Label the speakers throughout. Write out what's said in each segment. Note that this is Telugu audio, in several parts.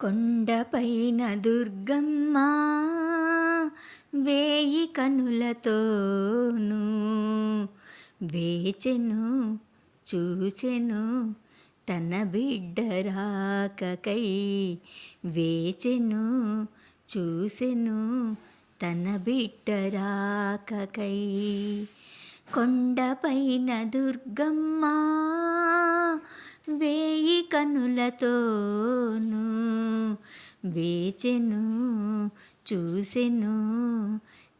Speaker 1: కొండపైన దుర్గమ్మ వేయి కనులతోను వేచెను చూచెను తన బిడ్డ రాకకై వేచెను చూసెను తన బిడ్డ రాకకై. కొండపైన దుర్గమ్మ వేయి కనులతోను వేచెను చూసెను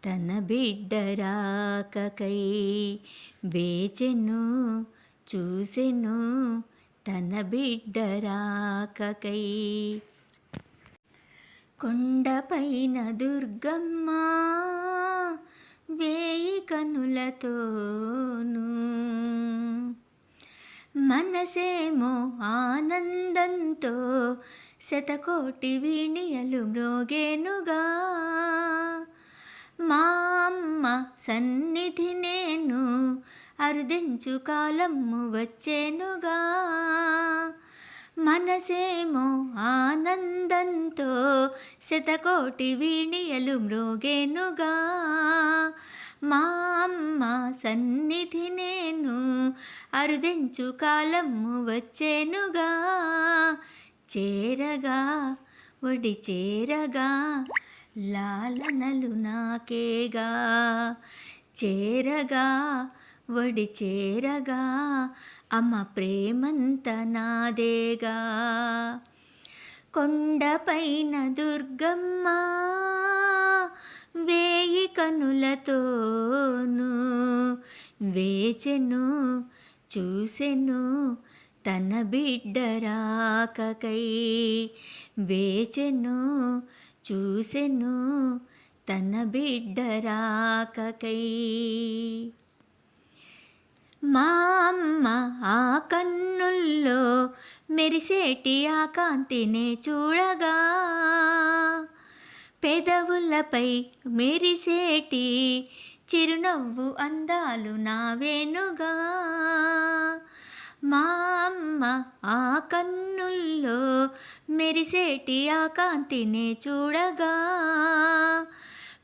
Speaker 1: తన బిడ్డ రాకకై వేచెను చూసెను తన బిడ్డ రాకకై కొండపైన దుర్గమ్మ వేయి కనులతో మనసేమో ఆనందంతో శతకోటి వీణియలు మ్రోగేనుగా. మా అమ్మ సన్నిధి నేను అరుదించు కాలము వచ్చేనుగా. మనసేమో ఆనందంతో శతకోటి వీణియలు మ్రోగేనుగా. మా అమ్మ సన్నిధి నేను. అరుదెంచు కాలము వచ్చేనుగా. చేరగా ఒడి చేరగా లాలనలు నాకేగా. చేరగా ఒడి చేరగా అమ్మ ప్రేమంత నాదేగా. కొండపైన దుర్గమ్మ వేయి కనులతోను వేచెను చూసెను తన బిడ్డ రాకకై వేచెను చూసెను తన బిడ్డ రాకకై మా అమ్మ ఆ కన్నుల్లో మెరిసేటి ఆ కాంతినే చూడగా పెదవులపై మెరిసేటి చిరునవ్వు అందాలు నావేనుగా. మా అమ్మ ఆ కన్నుల్లో మెరిసేటి ఆ కాంతినే చూడగా.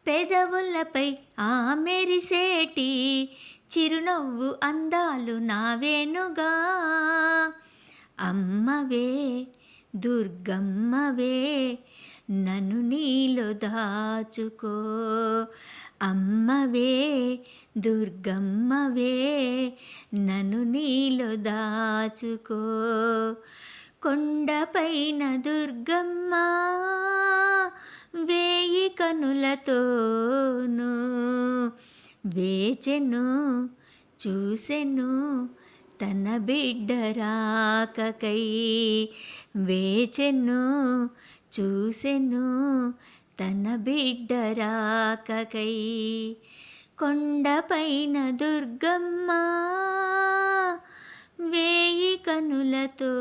Speaker 1: పెదవులపై ఆ మెరిసేటి చిరునవ్వు అందాలు నావేనుగా. అమ్మవే దుర్గమ్మవే నన్ను నీలో దాచుకో. అమ్మవే దుర్గమ్మవే నన్ను నీలో దాచుకో. కొండపైన దుర్గమ్మ వేయి కనులతోను వేచెను చూసెను తన బిడ్డ రాకకై వేచెను చూసెను తన బిడ్డ రాకకై కొండపైన దుర్గమ్మ వేయి కనులతో